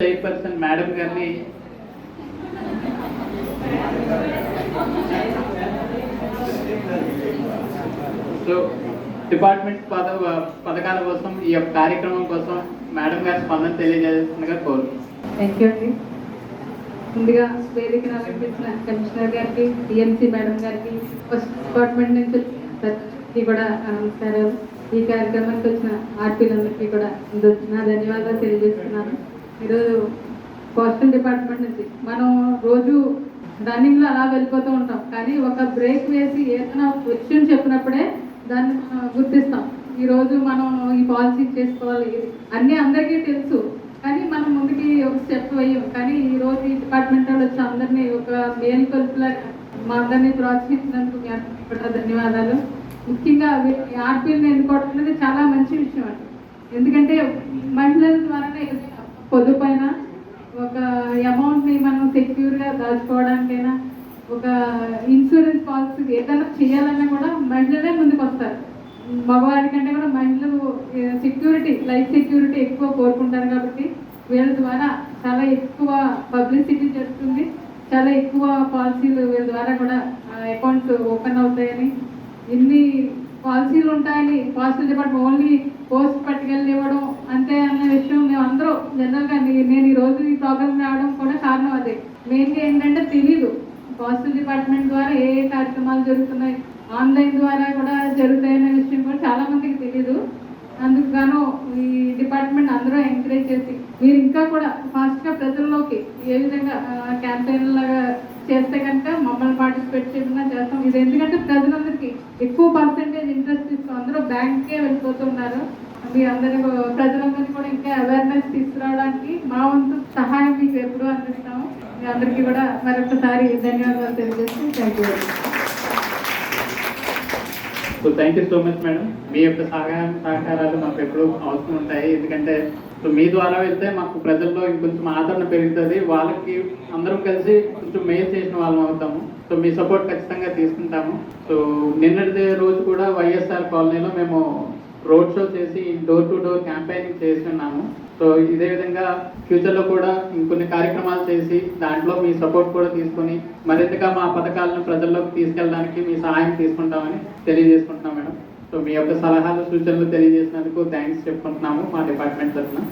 Chairperson madam గారిని so department పద పథకాల కోసం ఈ యొక్క కార్యక్రమం కోసం మేడం గారి స్పందన తెలియజేస్తుందిగా కోరు థ్యాంక్ యూ అండి. ముందుగా వేదికను అలంకరించిన కమిషనర్ గారికి టీఎంసీ మేడం గారికి ఫస్ట్ డిపార్ట్మెంట్ నుంచి కూడా నమస్కారాలు ఈ కార్యక్రమానికి వచ్చిన ఆర్పీలందరికీ కూడా నా ధన్యవాదాలు తెలియజేస్తున్నాను. ఈరోజు పోస్టల్ డిపార్ట్మెంట్ నుంచి. మనం రోజు రన్నింగ్లో అలా వెళ్ళిపోతూ ఉంటాం. కానీ ఒక బ్రేక్ వేసి ఏదైనా విషయం చెప్పినప్పుడే దాన్ని మనం గుర్తిస్తాం. ఈరోజు మనం ఈ పాలసీ చేసుకోవాలి. అన్నీ అందరికీ తెలుసు. కానీ మనం ముందుకి ఒక స్టెప్ వేయం. కానీ ఈ రోజు ఈ డిపార్ట్మెంట్ వాళ్ళు వచ్చి అందరినీ ఒక మేలు కొలుపులా మా అందరినీ ప్రోత్సహించినందుకు మీ అందరికీ ధన్యవాదాలు. ముఖ్యంగా ఆర్పీలను ఎన్నుకోవడం అనేది చాలా మంచి విషయం అండి. ఎందుకంటే మహిళల ద్వారానే పొదుపైన ఒక అమౌంట్ని మనం సెక్యూర్గా దాచుకోవడానికైనా ఒక ఇన్సూరెన్స్ పాలసీ ఏదైనా చేయాలన్నా కూడా మహిళలే ముందుకు వస్తారు మగవాడి కంటే కూడా మహిళలు సెక్యూరిటీ లైఫ్ సెక్యూరిటీ ఎక్కువ కోరుకుంటారు కాబట్టి వీళ్ళ ద్వారా చాలా ఎక్కువ పబ్లిసిటీ జరుగుతుంది చాలా ఎక్కువ పాలసీలు వీళ్ళ ద్వారా కూడా అకౌంట్స్ ఓపెన్ అవుతాయని. ఇన్ని పాలసీలు ఉంటాయని పాలసీలు చెప్పడం ఓన్లీ పోస్ట్ పట్టుకెళ్ళి ఇవ్వడం అంతే అన్న విషయం మేము అందరూ జనరల్గా నేను ఈ రోజు ఈ ప్రోగ్రామ్ రావడం కూడా కారణం అదే. మెయిన్గా ఏంటంటే తెలీదు. పోస్టల్ డిపార్ట్మెంట్ ద్వారా ఏ ఏ కార్యక్రమాలు జరుగుతున్నాయి ఆన్లైన్ ద్వారా కూడా జరుగుతాయనే విషయం కూడా చాలా మందికి తెలియదు అందుకు గాను ఈ డిపార్ట్మెంట్ అందరూ ఎంకరేజ్ చేసి మీరు ఇంకా కూడా ఫాస్ట్గా ప్రజల్లోకి ఏ విధంగా క్యాంపెయిన్ లాగా చేస్తే కనుక మమ్మల్ని పార్టిసిపేట్ చేయకుండా చేస్తాం. ఇది ఎందుకంటే ప్రజలందరికీ ఎక్కువ పర్సెంటేజ్ ఇంట్రెస్ట్ ఇస్తూ అందరూ బ్యాంక్కే వెళ్ళిపోతున్నారు. మీ అందరి ప్రజలందరినీ కూడా అవేర్నెస్ తీసుకురావడానికి మా వంతు సహాయం మీకు ఎప్పుడూ అందిస్తాము. మీ అందరికీ కూడా మరొకసారి ధన్యవాదాలు తెలియజేస్తూ thank you so thank you so much madam మీ యొక్క సహాయం సహకారాలు మాకు ఎప్పుడూ అవసరం ఉంటాయి. ఎందుకంటే సో మీ ద్వారా వెళ్తే మాకు ప్రజల్లో ఇంకొంచెం ఆదరణ పెరుగుతుంది. వాళ్ళకి అందరం కలిసి కొంచెం మేలు చేసిన వాళ్ళం అవుతాము. సో మీ సపోర్ట్ ఖచ్చితంగా తీసుకుంటాము. సో నిన్నటి రోజు కూడా వైఎస్ఆర్ కాలనీలో మేము రోడ్ షో చేసి డోర్ టు డోర్ క్యాంపెయినింగ్ చేస్తున్నాము. సో ఇదే విధంగా ఫ్యూచర్లో కూడా ఇంకొన్ని కార్యక్రమాలు చేసి దాంట్లో మీ సపోర్ట్ కూడా తీసుకొని మరింతగా మా పథకాలను ప్రజల్లోకి తీసుకెళ్ళడానికి మీ సహాయం తీసుకుంటామని తెలియజేసుకుంటున్నాం మేడం. సో మీ యొక్క సలహాలు సూచనలు తెలియజేసినందుకు థ్యాంక్స్ చెప్పుకుంటున్నాము మా డిపార్ట్మెంట్ తరఫున.